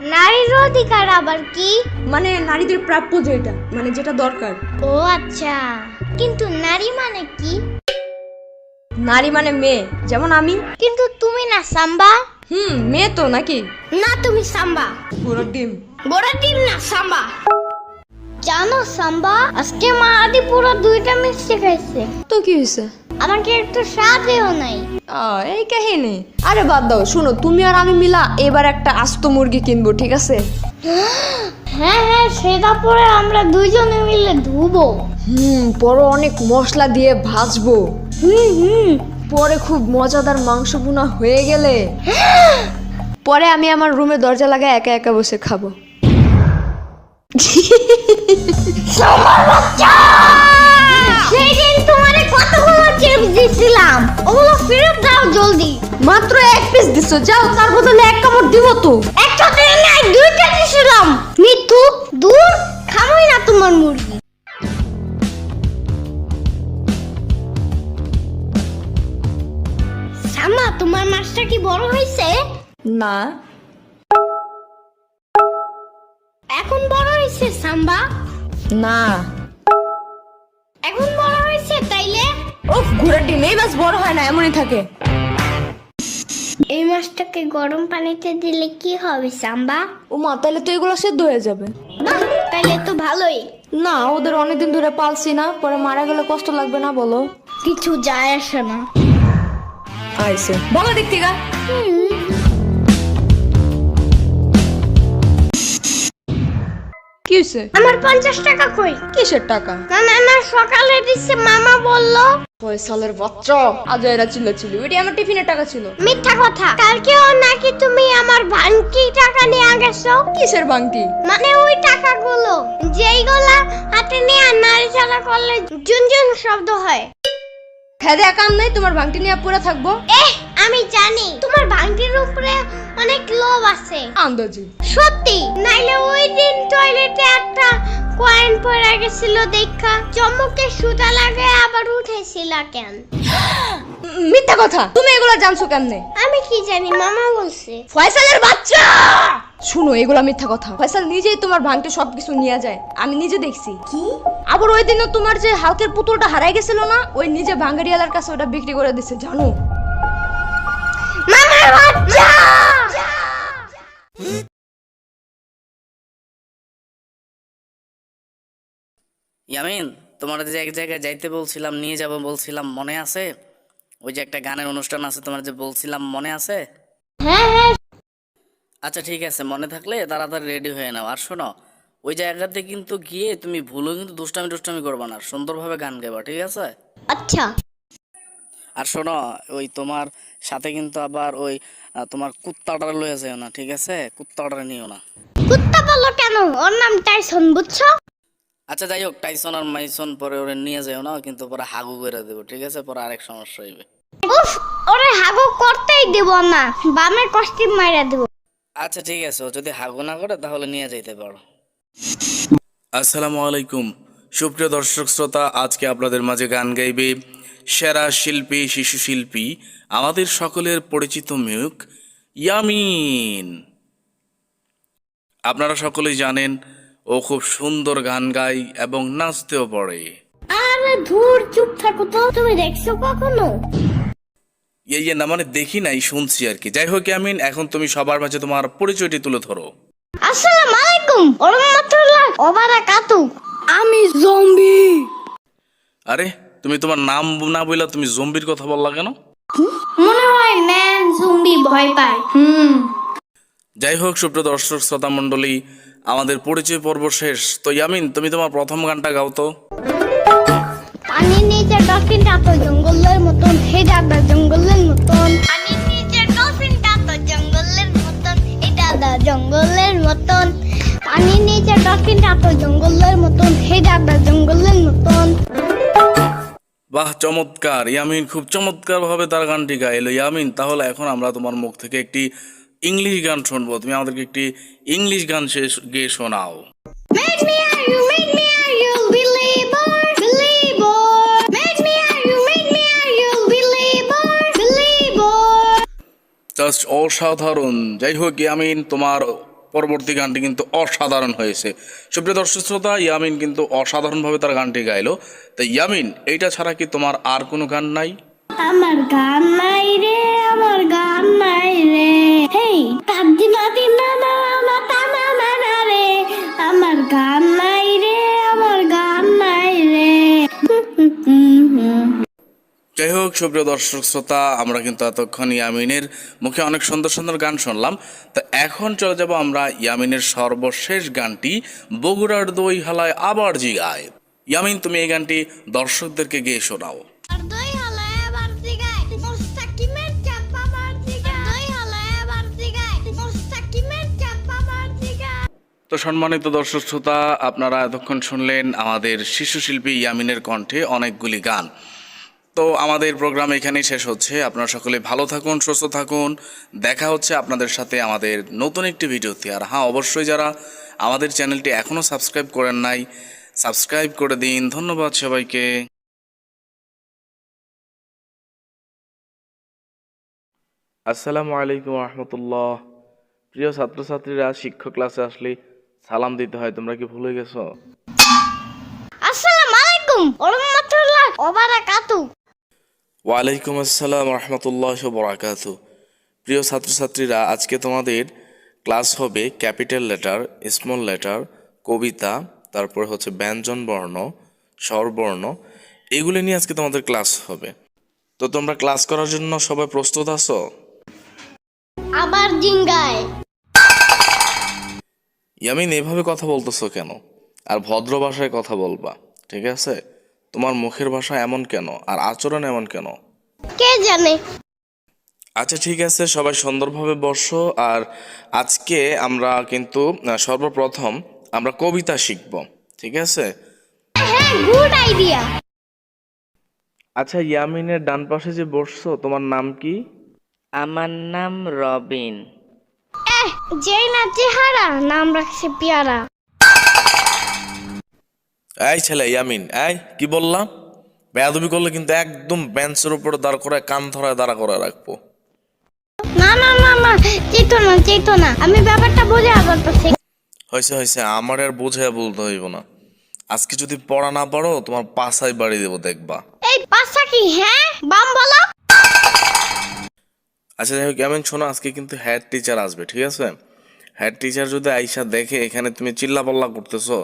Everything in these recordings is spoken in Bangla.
নারীর অধিকার আবার কি? মানে নারীদের প্রাপ্য যেটা মানে যেটা দরকার। ও আচ্ছা। কিন্তু নারী মানে কি? নারী মানে মেয়ে যেমন আমি। কিন্তু তুমি না সাম্বা? হুম মেয়ে তো নাকি? না তুমি সাম্বা। পুরো ডিম। বড় টিম না সাম্বা। জানো সাম্বা আজকে মা আদি পুরো দুইটা মিষ্টি খাইছে। তো কি হয়েছে আমাকে একটু সাথেও নাই? এই কাহিনী। আরে বাদ দাও শুনো তুমি আর আমি মিলা এবার একটা আস্ত মুরগি কিনবো ঠিক আছে? হ্যাঁ হ্যাঁ সেটা পরে আমরা দুইজনে মিলে ধুবো। হুম পরে অনেক মশলা দিয়ে ভাজবো। হুম হুম পরে খুব মজাদার মাংস ভুনা হয়ে গেলে। পরে আমি আমার রুমে দরজা লাগায় একা একা বসে খাব। সেই দিছিলাম। ওগুলো ফেরত দাও জলদি। মাত্র এক পিস দিছো যাও তার বদলে এক কামড় দিব তো। একটা দিন নাই দুইটা দিছিলাম। মিথ্যু দূর খাবোই না তোমার মুরগি। সামা তোমার মাছটা কি বড় হয়েছে? না। এখন বড় হয়েছে সাম্বা। না। এখন বড় ঘোড়ার ডিম এই মাছ বড় হয় না এমনই থাকে। এই মাছটাকে গরম পানিতে দিলে কি হবে সাম্বা? ও মা তাহলে তো এগুলো সেদ্ধ হয়ে যাবে। বাহ তাইলে তো ভালোই। না ওদের অনেকদিন ধরে পালছি না পরে মারা গেলে কষ্ট লাগবে না বলো। কিছু যায় আসে না। আইসে। বলো দিক থেকে কি হয়েছে আমার পঞ্চাশ টাকা কই? কিসের টাকা? না না না সকালে দিচ্ছে মামা বলল। ফয়সালের বাচ্চা আজ এরা ছিল ওইটি আমার টিফিনের টাকা ছিল। মিথ্যা কথা। কালকেও নাকি তুমি আমার টাকা নিয়ে গেছো কিসের বাংটি মানে ওই টাকাগুলো যেইগুলা হাতে নিয়ে নাড়াচাড়া করলে জুনজুন শব্দ হয়। খেদে কাম নাই তোমার বাংটি নিয়ে পড়ে থাকব। আমি জানি। তোমার ভাঙটির উপরে অনেক লোভ আছে। আন্দাজি। সত্যি নাইলে ওই দিন টয়লেটে একটা কয়েন পড়ে গেছিল দেখা। চমকে সুতা লাগে আবার উঠেছিল কেন? মিথ্যা কথা তুমি এগুলো জানছো কেমনে? আমি কি জানি মামা বলছে। ফয়সালের বাচ্চা! শুনো এগুলা মিথ্যা কথা। ফয়সাল নিজেই তোমার ভাঙতে সবকিছু নিয়ে যায়। আমি নিজে দেখছি। কি? আবার ওই দিনও তোমার যে হালকের পুতুলটা হারাই গেছিল না ওই নিজে ভাঙ্গারিয়ালার কাছে ওটা বিক্রি করে দিছে জানো? মামার বাচ্চা! ইয়ামিন তোমার যে এক জায়গায় যাইতে বলছিলাম নিয়ে যাব বলছিলাম মনে আছে? ওই যে একটা গানের অনুষ্ঠান আছে তোমার যে বলছিলাম মনে আছে? হ্যাঁ হ্যাঁ। আচ্ছা ঠিক আছে মনে থাকলে তাড়াতাড়ি রেডি হয়ে নাও। আর শোনো ওই জায়গাতে কিন্তু গিয়ে তুমি ভুলেও কিন্তু দুষ্টামি দুষ্টামি করবে না। সুন্দরভাবে গান গাইবা ঠিক আছে? আচ্ছা। আর শোনো ওই তোমার সাথে কিন্তু আবার ওই তোমার কুত্তাটা লয়ে যেও না ঠিক আছে? কুত্তাটা নিও না। কুত্তা বলল কেন? ওর নাম টাইসন বুঝছ? আচ্ছা যাই হোক টাইসন আর মাইসন পরে ওরে নিয়ে যেও না কিন্তু পরে হাগু করে দেবো ঠিক আছে? পরে আরেক সমস্যা হইবে। উফ ওরে হাগু করতেই দেব না বামে কষ্টি মাইরা দেব। আচ্ছা ঠিক আছে ও যদি হাগু না করে তাহলে নিয়ে যাইতে পারো। আসসালামু আলাইকুম। সুপ্রিয় দর্শক শ্রোতা আজকে আপনাদের মাঝে গান গাইবে সেরা শিল্পী শিশু শিল্পী আমাদের সকলের পরিচিত মুখ ইয়ামিন। আপনারা সকলেই জানেন ও খুব সুন্দর গান গায় এবং নাচতেও পড়ে। আরে ধুর চুপ থাকো তো তুমি দেখছ কখনো? এই যে না মানে দেখি নাই শুনছি আর কি। যাই হোক ইয়ামিন এখন তুমি সবার মাঝে তোমার পরিচয়টি তুলে ধরো। আসসালামু আলাইকুম ওরহমাতুল্লাহ ওবারাকাতু। আমি জম্বি। আরে তুমি তোমার নাম না বললে তুমি জম্বির কথা বললা কেন? মনে হয় ম্যান জম্বি ভয় পায় হুম। যাই হোক সুপ্রিয় দর্শক শ্রোতা মণ্ডলী আমাদের পরিচয় পর্ব শেষ। তো ইয়ামিন তুমি তোমার প্রথম গানটা গাও তো। পানির নিচে ডলফিনটা তো জঙ্গলের মতন হে দাদা জঙ্গলের মতন। পানির নিচে ডলফিনটা তো জঙ্গলের মতন হে দাদা জঙ্গলের মতন। পানির নিচে ডলফিনটা তো জঙ্গলের মতন হে দাদা জঙ্গলের মতন। বাহ চমৎকার। ইয়ামিন খুব চমৎকার ভাবে তার গানটি গাইলো। ইয়ামিন তাহলে এখন আমরা তোমার মুখ থেকে একটি ইংলিশ গান শুনব। তুমি আমাদেরকে একটি ইংলিশ গান গেয়ে শোনাও. জাস্ট অসাধারণ। যাই হোক ইয়ামিন তোমার পরবর্তী গানটি কিন্তু অসাধারণ হয়েছে। সুপ্রিয় দর্শক শ্রোতা ইয়ামিন কিন্তু অসাধারণভাবে তার গানটি গাইলো। তো ইয়ামিন এইটা ছাড়া কি তোমার আর কোনো গান নাই? আমার গান নাই রে আমার গান নাই রে। না না না রে আমার গান নাই রে আমার গান নাই রে যাই হোক সুপ্রিয় দর্শক শ্রোতা, আমরা কিন্তু এতক্ষণ ইয়ামিনের মুখে অনেক সুন্দর সুন্দর গান শুনলাম। তো এখন চলে যাব আমরা ইয়ামিনের সর্বশেষ গানটি, বগুড়ার দই হালায় আবার জিগায়। ইয়ামিন, তুমি এই গানটি দর্শকদেরকে গেয়ে শোনাও। তো সম্মানিত দর্শক শ্রোতা, আপনারা এতক্ষণ শুনলেন আমাদের শিশু শিল্পী ইয়ামিনের কণ্ঠে অনেকগুলি গান। তো আমাদের প্রোগ্রাম এখানেই শেষ হচ্ছে। আপনারা সকলে ভালো থাকুন, সুস্থ থাকুন। দেখা হচ্ছে আপনাদের সাথে আমাদের নতুন একটি ভিডিওতে। আর হ্যাঁ অবশ্যই যারা আমাদের চ্যানেলটি এখনও সাবস্ক্রাইব করেন নাই, সাবস্ক্রাইব করে দিন। ধন্যবাদ সবাইকে। আসসালামু আলাইকুম রহমতুল্লাহ। প্রিয় ছাত্রছাত্রীরা, শিক্ষক ক্লাসে আসলে সালাম দিতে হয় তোমরা কি ভুলে গেছো? আসসালামু আলাইকুম ওয়া রাহমাতুল্লাহ ওয়া বারাকাতু ওয়ালাইকুম আসসালাম রহমতুল্লাহ বরাকাত। প্রিয় ছাত্রছাত্রীরা আজকে তোমাদের ক্লাস হবে ক্যাপিটাল লেটার স্মল লেটার কবিতা তারপর হচ্ছে ব্যঞ্জন বর্ণ স্বরবর্ণ এগুলো নিয়ে আজকে তোমাদের ক্লাস হবে। তো তোমরা ক্লাস করার জন্য সবাই প্রস্তুত আছো? আবার জিঙ্গায়। ইয়ামিন এভাবে কথা বলতেছো কেন? আর ভদ্র ভাষায় কথা বলবা ঠিক আছে? তোমার মুখের ভাষা এমন কেন? আর আচরণ এমন কেন? কে জানে? আচ্ছা ঠিক আছে সবাই সুন্দরভাবে বসো। আর আজকে আমরা কিন্তু সর্বপ্রথম আমরা কবিতা শিখব ঠিক আছে? হ্যাঁ গুড আইডিয়া আচ্ছা ইয়ামিনের ডান পাশে যে বসছো তোমার নাম কি? আমার নাম রবিন। যেই না চেহারা নাম রাখছে পিয়ারা। এই ছেলে ইয়ামিন এই কি বললাম? বেয়াদবি করলে কিন্তু একদম বেঞ্চের উপরে দাঁড় করে কান ধরায় দাঁড়া করে রাখব। না না না না চেতো না চেতো না। আমি ব্যাপারটা বুঝে আবার পাচ্ছি হয়েছে হয়েছে আমার আর বোঝায় বলতে হইব না। আজকে যদি পড়া না পারো তোমার পাশায় বাড়ি দেবো দেখবা। এই পাশা কি? হ্যাঁ বাম বলো। আচ্ছা যাই হোক এমন শোনো আজকে কিন্তু হেড টিচার আসবে ঠিক আছে? হেড টিচার যদি আইসা দেখে এখানে তুমি চিল্লাপাল্লা করতেছো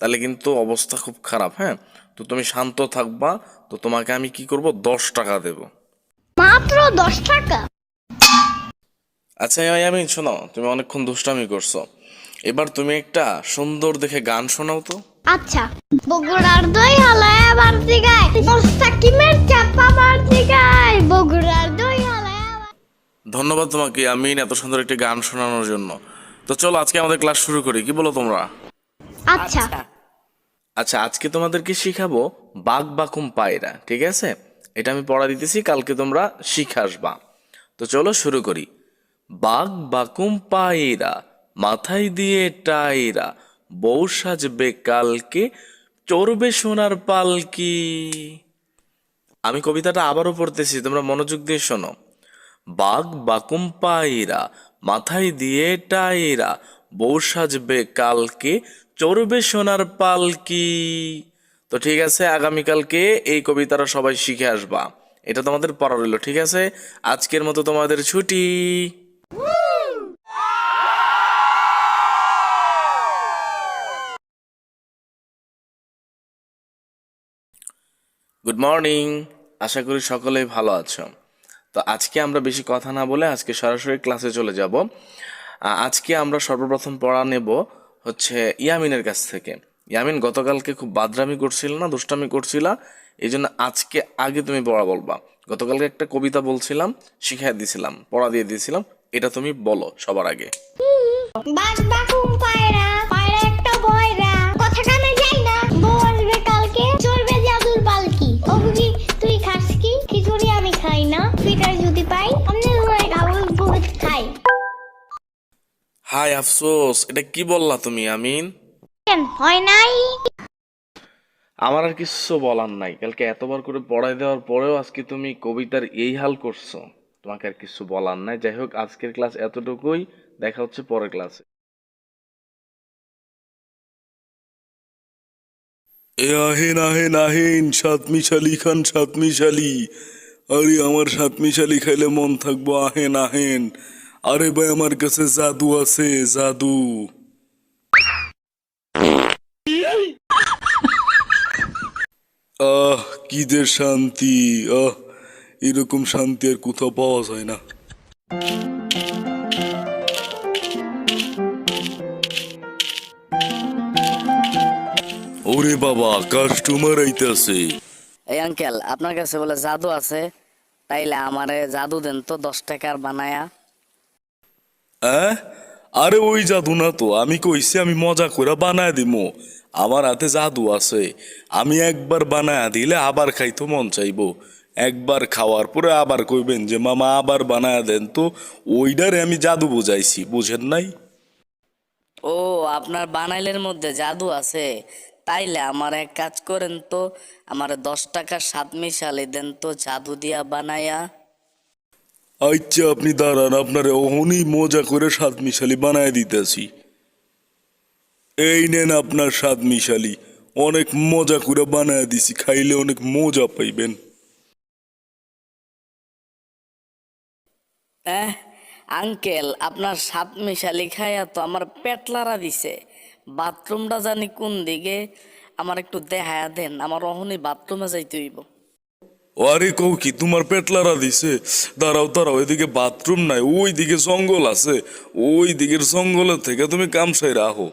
তাহলে কিন্তু অবস্থা খুব খারাপ হ্যাঁ? তো তুমি শান্ত থাকবা তো তোমাকে আমি কি করব? দশ টাকা দেব। মাত্র দশ টাকা? আচ্ছা আমি শোনো তুমি অনেকক্ষণ দুষ্টামি করছ। এবার তুমি একটা সুন্দর দেখে গান শোনাও তো। আচ্ছা বগুড়ার দই হলায় আবার জিগায় মুস্তাকিমের চাপা মার জিগায় বগুড়ার দই ধন্যবাদ তোমাকে আমি এত সুন্দর একটি গান শোনানোর জন্য। তো চলো আজকে আমাদের ক্লাস শুরু করি কি বলো তোমরা? আচ্ছা। আচ্ছা। আজকে তোমাদেরকে শিখাবো? বাঘ বাকুম পায়রা ঠিক আছে? এটা আমি পড়া দিতেছি কালকে তোমরা শিখে আসবা। তো চলো শুরু করি। বাঘ বাকুম পায়রা মাথায় দিয়ে টায়রা বউ সাজবে কালকে চড়বে সোনার পালকি। আমি কবিতাটা আবারও পড়তেছি তোমরা মনোযোগ দিয়ে শোনো। বাঘ বাকুম পায়রা মাথায় দিয়ে টায়রা বউ সাজবে কালকে, চড়বে সোনার পালকি। তো ঠিক আছে, আগামীকালকে এই কবিতাটা সবাই শিখে আসবা। এটা তোমাদের পড়া রইল, ঠিক আছে? আজকের মতো তোমাদের ছুটি। গুড মর্নিং আশা করি সকলেই ভালো আছো। তো আজকে আমরা বেশি কথা না বলে আজকে সরাসরি ক্লাসে চলে যাব। আজকে আমরা সর্বপ্রথম পড়া নেব হচ্ছে ইয়ামিনের কাছ থেকে। ইয়ামিন, গতকালকে খুব বাদরামি করছিল না, দুষ্টামি করছিলা এই জন্য আজকে আগে তুমি পড়া বলবা। গতকালকে একটা কবিতা বলছিলাম, শিখাই দিয়েছিলাম পড়া দিয়ে দিয়েছিলাম এটা তুমি বলো সবার আগে। পায়রা পায়রা হাই আফসোস এটা কি বললা তুমি আমিন? কেন হয় নাই? আমার আর কিছু বলার নাই। কালকে এতবার করে পড়াই দেওয়ার পরেও আজকে তুমি কবিতার এই হাল করছ। তোমাকে আর কিছু বলার নাই। যাই হোক আজকের ক্লাস এতটুকুই। দেখা হচ্ছে পরের ক্লাসে। এ আহিন আহিন আহিন সাতমিশালি খান সাতমিশালি আরে আমার সাতমিশালি খাইলে মন থাকব আহেন আহেন আরে ভাই, আমার কাছে জাদু আছে, জাদু। আহ, কি যে শান্তি। আহ, এরকম শান্তি আর কোথাও পাওয়া যায় না। ওরে বাবা কাস্টমার আইতাছে। এই আঙ্কেল আপনার কাছে বলে জাদু আছে, তাইলে আমারে জাদু দেন তো, দশ টাকার বানায়া। হ্যাঁ? আরে ওই জাদু না তো, আমি কইছি আমি মজা করে বানায় দিমু। আমার হাতে জাদু আছে। আমি একবার বানায় দিলে আবার খাইতে মন চাইব। একবার খাওয়ার পরে আবার কইবেন যে, মামা, আবার বানায় দেন তো। ওইটারে আমি জাদু বুঝাইছি, বুঝেন নাই? ও, আপনার বানাইলের মধ্যে জাদু আছে। তাইলে আমার এক কাজ করেন তো, আমার দশ টাকা সাত মিশালি দেন তো জাদু দিয়া বানায়া। আচ্ছা আপনি দাঁড়ান, আপনার অহনই মজা করে সাত মিশালি বানায় দিতেছি। এই নেন আপনার সাত মিশালি অনেক মজা করে বানায় দিছি, খাইলে অনেক মজা পাইবেন। আঙ্কেল, আপনার সাত মিশালি খাইয়া তো আমার পেট লাড়া দিছে। বাথরুমটা জানি কোন দিকে, আমার একটু দেখায়া দেন, আমার অহনি বাথরুমে যাইতে হইব। আরে কৌ কি, তোমার পেটলারা দিছে? দাঁড়াও দাঁড়াও, এদিকে বাথরুম নাই ওই দিকে জঙ্গল আছে। ওই দিকের জঙ্গলের থেকে তুমি কামসাই রাখো।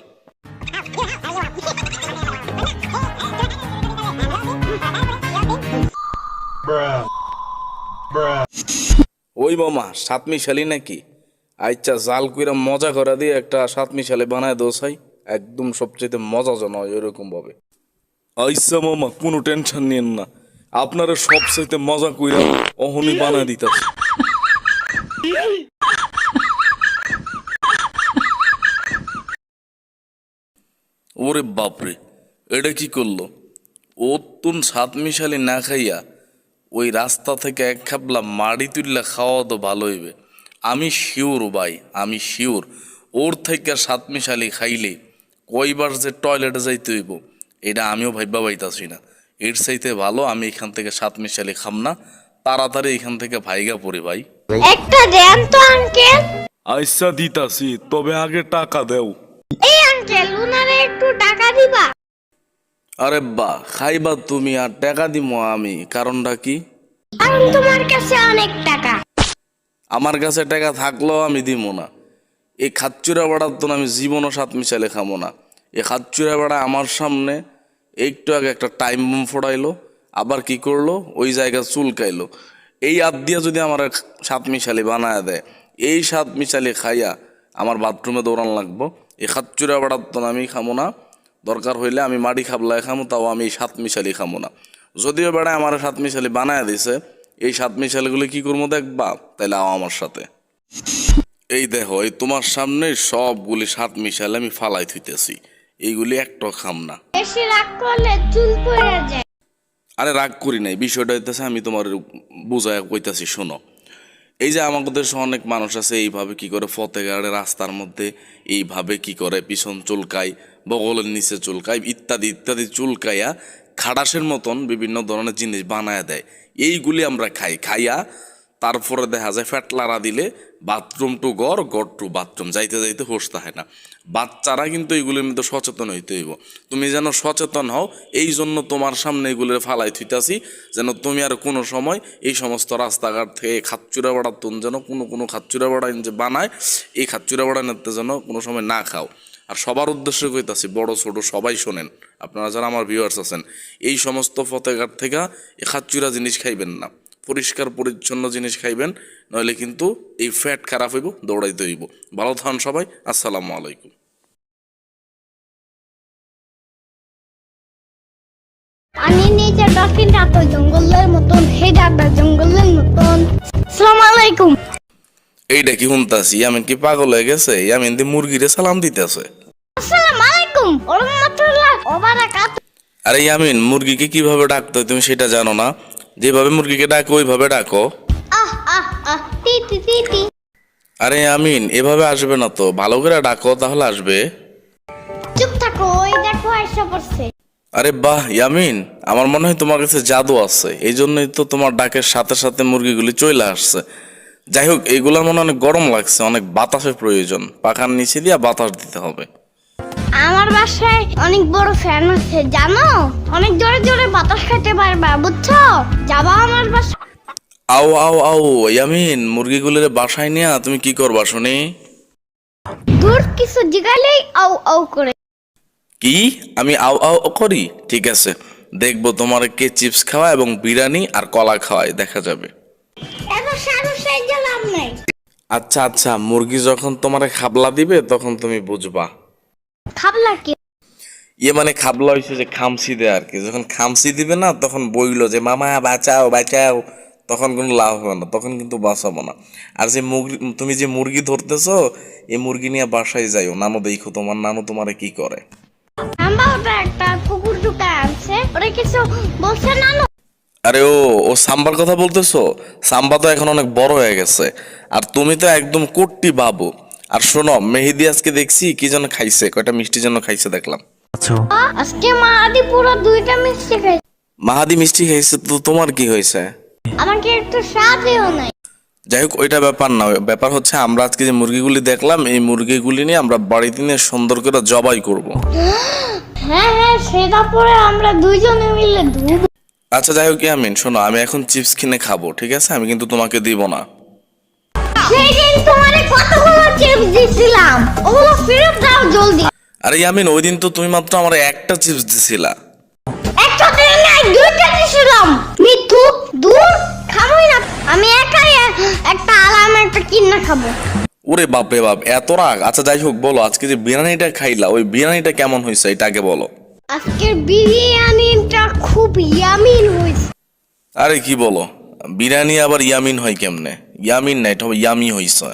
ওই মামা সাত মিশালি নাকি? আচ্ছা জাল কইরা মজা করে দিয়ে একটা সাত মিশালি বানায় দোসাই একদম সবচেয়ে মজা জন হয় এরকম ভাবে আইসা মামা কোনো টেনশন নিয়েন না। আপনারা সবচাইতে মজা কইরা অহনি বানায় দিতাছে। ওরে বাপরে, এটা কি করল? ও তুন সাত মিশালি না খাইয়া ওই রাস্তা থেকে এক খাবলা মাড়ি তুললা খাওয়া তো ভালো হইবে। আমি শিওর ভাই, আমি শিওর। ওর থেকে সাত মিশালি খাইলে কয়বার যে টয়লেটে যাইতে হইব, এটা আমিও ভাইবা পাইতাছি না। এর চাইতে ভালো আমি এখান থেকে সাত মিশালি খাম না। তাড়াতাড়ি এখান থেকে ভাইগা পড়ি ভাই। একটা দেন তো আঙ্কেল। আইসা দিতাছি তবে আগে টাকা দেও। এই আঙ্কেল উনারে একটু টাকা দিবা। আরে বা খাইবা তুমি আর টাকা দিমো আমি কারণটা কি? কারণ তোমার কাছে অনেক টাকা। আমার কাছে টাকা থাকলেও আমি দিব না। এই খাচ্চুরা বাড়ার তো আমি জীবনও সাত মিশালে খামো না। এই খাচ্চুরা বাড়া আমার সামনে একটু আগে একটা টাইম বোম ফোড়াইলো, আবার কি করল? ওই জায়গা চুলকাইলো। এই আদ দিয়া যদি আমার সাত মিশালি বানায় দেয়, এই সাত মিশালি খাইয়া আমার বাথরুমে দৌড়ান লাগবো। এই খাচ্চুরা বাড়ার তো আমি খামো না। দরকার হইলে আমি মাটি খাবলায় খামো, তাও আমি সাত মিশালি খামো না। যদিও বেড়ায় আমার সাত মিশালি বানায় দিছে, এই সাত মিশালিগুলি কি করব দেখবা? তাইলে আও আমার সাথে। এই দেখো, এই তোমার সামনে সবগুলি সাত মিশালে আমি ফালাই থুইতেছি। এইগুলি একটা খাম না। বেশি রাগ করলে চুল পড়ে যায়। আরে রাগ করি নাই বিষয়টা হইতেছে আমি তোমার বুঝায় কইতাছি শোনো। এই যে আমাদের দেশে অনেক মানুষ আছে এইভাবে কি করে ফতেগাড়ে রাস্তার মধ্যে এইভাবে কি করে পিছন চুলকায় বগলের নিচে চুলকায় ইত্যাদি ইত্যাদি চুলকাইয়া খাটাসের মতন বিভিন্ন ধরনের জিনিস বানায় দেয়। এইগুলি আমরা খাই খাইয়া তারপরে দেখা যায় ফ্যাটলারা দিলে বাথরুম টু গড় গড় টু বাথরুম, যাইতে যাইতে হোস থাকে না। বাচ্চারা কিন্তু এইগুলির মধ্যে সচেতন হইতে হইব। তুমি যেন সচেতন হও এই জন্য তোমার সামনে এগুলোর ফালাই থুইতাছি, যেন তুমি আর কোনো সময় এই সমস্ত রাস্তাঘাট থেকে খাচ্চুরা বাড়ার তুন যেন কোনো কোনো খাচ্চুরা বাড়া যে বানায়, এই খাচ্চুরা বাড়া নিতে যেন কোনো সময় না খাও। আর সবার উদ্দেশ্যে কইতাছি, বড় ছোট সবাই শোনেন, আপনারা যারা আমার ভিউয়ার্স আছেন, এই সমস্ত ফতেঘাট থেকে এই খাচ্চুরা জিনিস খাইবেন না। পরিষ্কার পরিচ্ছন্ন জিনিস খাইবেন নইলে কিন্তু এই ফ্যাট খারাপ হইব দৌড়াইতে হইব। ভালো থান সবাই আসসালামু আলাইকুম। পানির নিচে ডলফিনটা তো জঙ্গলের মতন হেডাটা জঙ্গলের মতন। সালাম আলাইকুম। এইটা কি শুনতাছি ইয়ামিন কি পাগল হয়ে গেছে? ইয়ামিন দি মুরগিরে সালাম দিতেছে। আসসালাম আলাইকুম। ওরহমাতুল্লাহ ওবারাকাত আরে ইয়ামিন মুরগিকে কীভাবে ডাকতে হয় তুমি সেটা জানো না? যেভাবে মুরগিকে ডাকো ওইভাবে ডাকো। আহ আহ আহ টি টি টি টি আরে আমিন এভাবে আসবে না তো। ভালো করে ডাকো তাহলে আসবে। চুপ থাকো ওই দেখো পড়ছে। আরে বাহ ইয়ামিন আমার মনে হয় তোমার কাছে জাদু আছে। এই জন্যই তো তোমার ডাকের সাথে সাথে মুরগিগুলি চলে আসছে। যাই হোক এইগুলোর মনে অনেক গরম লাগছে অনেক বাতাসের প্রয়োজন। পাখার নিচে দিয়ে বাতাস দিতে হবে। আমার বাসায় অনেক বড় ফ্যান আছে জানো? অনেক জোরে জোরে বাতাস খেতে পারবা বুঝছ? যাবা আমার বাসা আও আও আও ইয়ামিন মুরগিগুলির বাসায় নিয়ে তুমি কি করবা শুনি? দূর কিছু জিগালেই আউ আউ করে। কি? আমি আও আও করি? ঠিক আছে। দেখব তোমার কে চিপস খাওয়া এবং বিরিয়ানি আর কলা খাওয়ায় দেখা যাবে। এত সাহস এই যে লাভ নেই আচ্ছা আচ্ছা মুরগি যখন তোমার খাবলা দিবে তখন তুমি বুঝবা। খাবলা কি? ইয়ে মানে খাবলা হয়েছে যে খামসি দেয় আর কি। যখন খামসি দিবে না তখন বইলো যে মামা বাঁচাও বাঁচাও। তখন কোনো লাভ হবে না তখন কিন্তু বাঁচাবো না। আর যে মুরগি তুমি যে মুরগি ধরতেছো এই মুরগি নিয়ে বাসায় যাইও। নানু দেখো তোমার নানু তোমারে কি করে। ওটা একটা কুকুর ঢুকায় আনছে। ওরা কিছু বলছে না না আরে ও ও সাম্বার কথা বলতেছো? সাম্বা তো এখন অনেক বড় হয়ে গেছে। আর তুমি তো একদম কুট্টি বাবু। আর শোনো মেহেদি আজকে দেখছি কি যেন খাইছে কয়টা মিষ্টি যেন খাইছে দেখলাম। আজকে মা পুরো দুইটা মিষ্টি খাইছে। মাহাদি মিষ্টি খাইছে তো তোমার কি হয়েছে? আমাকে একটু স্বাদও নাই। যাই হোক ওইটা ব্যাপার না ব্যাপার হচ্ছে আমরা আজকে যে মুরগিগুলি দেখলাম এই মুরগিগুলি নিয়ে আমরা বাড়িতে নিয়ে সুন্দর করে জবাই করব। হ্যাঁ হ্যাঁ সেটা পরে আমরা দুইজনে মিলে ধুবো আচ্ছা যাই হোক ইয়ামিন শোনো আমি এখন চিপস কিনে খাব ঠিক আছে? আমি কিন্তু তোমাকে দিব না। সেই দিন তোমারে কতগুলো চিপস দিছিলাম। ওগুলো ফেরত দাও জলদি। আরে ইয়ামিন ওই দিন তো তুমি মাত্র আমার একটা চিপস দিছিলা। একটা দিন নাই দুইটা দিছিলাম। মিথ্যু দূর খাবোই না। আমি একাই একটা আলাম একটা কিনা খাব। ওরে বাপ বাপ এত রাগ। আচ্ছা যাই হোক বলো আজকে যে বিরিয়ানিটা খাইলা ওই বিরিয়ানিটা কেমন হয়েছে এটা আগে বলো। আজকের বিরিয়ানিটা খুব ইয়ামিন হয়েছে আরে কি বলো? বিরিয়ানি আবার ইয়ামিন হয় কেমনে? ইয়ামিন না এটা হবে ইয়ামি হইছে।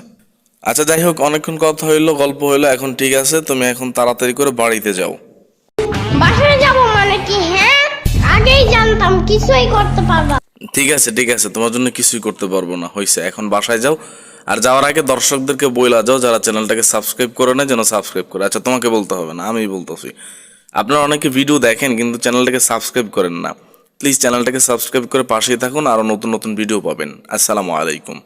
আচ্ছা যাই হোক অনেকক্ষণ কথা হইল গল্প হইল এখন ঠিক আছে তুমি এখন তাড়াতাড়ি করে বাড়িতে যাও। বাসায় যাব মানে কি হ্যাঁ? আগেই জানতাম কিছুই করতে পারবা ঠিক আছে ঠিক আছে তোমার জন্য কিছুই করতে পারব না হইছে এখন বাসায় যাও। আর যাওয়ার আগে দর্শকদেরকে বইলা যাও যারা চ্যানেলটাকে সাবস্ক্রাইব করে না যেন সাবস্ক্রাইব করে। আচ্ছা তোমাকে বলতে হবে না আমি বলতেছি। আপনারা অনেকে ভিডিও দেখেন কিন্তু চ্যানেলটাকে সাবস্ক্রাইব করেন না। প্লিজ চ্যানেলটাকে সাবস্ক্রাইব করে পাশেই থাকুন আরও নতুন নতুন ভিডিও পাবেন। আসসালামু আলাইকুম।